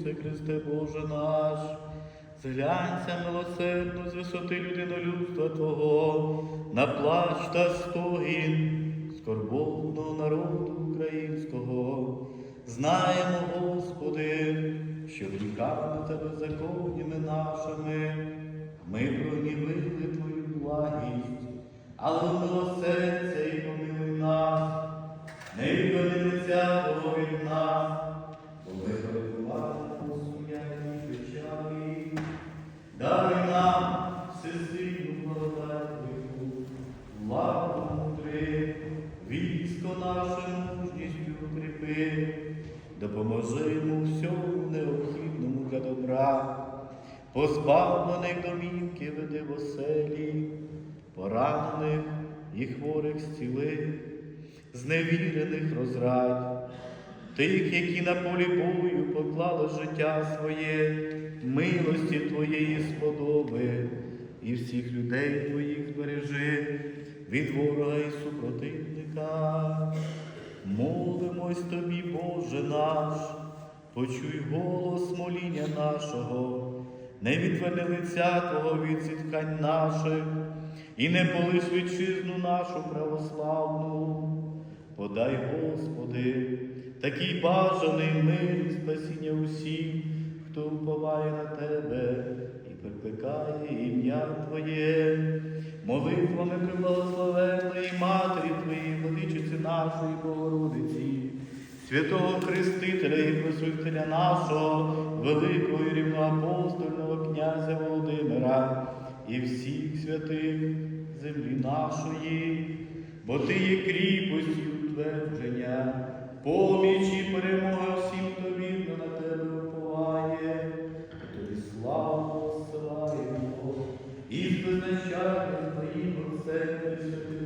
Ісусе Христе Боже наш, зглянься милосердно з висоти людинолюбства Твого, на плач та стогін скорботного народу українського. Знаємо, Господи, що гріхами та беззаконнями нашими. Ми прогнівили Твою благість, але милосердя і помилуй нас, не відведи лиця від нас, допоможи йому всьому необхідному для добра, позбавлених домівки веди в оселі, поранених і хворих зціли, зневірених розрадь, тих, які на полі бою поклали життя своє, милості Твоєї сподоби, і всіх людей Твоїх збережи від ворога і супротивника. Молимось Тобі, Боже наш, почуй голос моління нашого, не відверни лиця Твого від зітхань наших, і не полиш вітчизну нашу православну. Подай, Господи, такий бажаний мир і спасіння усім, хто вповає на Тебе і прикликає ім'я Твоє, молитвами приблагословенної Матері Твоєї, владичиці нашої Богородиці, святого Хрестителя і Просвителя нашого, великого і рівноапостольного князя Володимира і всіх святих землі нашої, бо Ти є кріпостю Amen.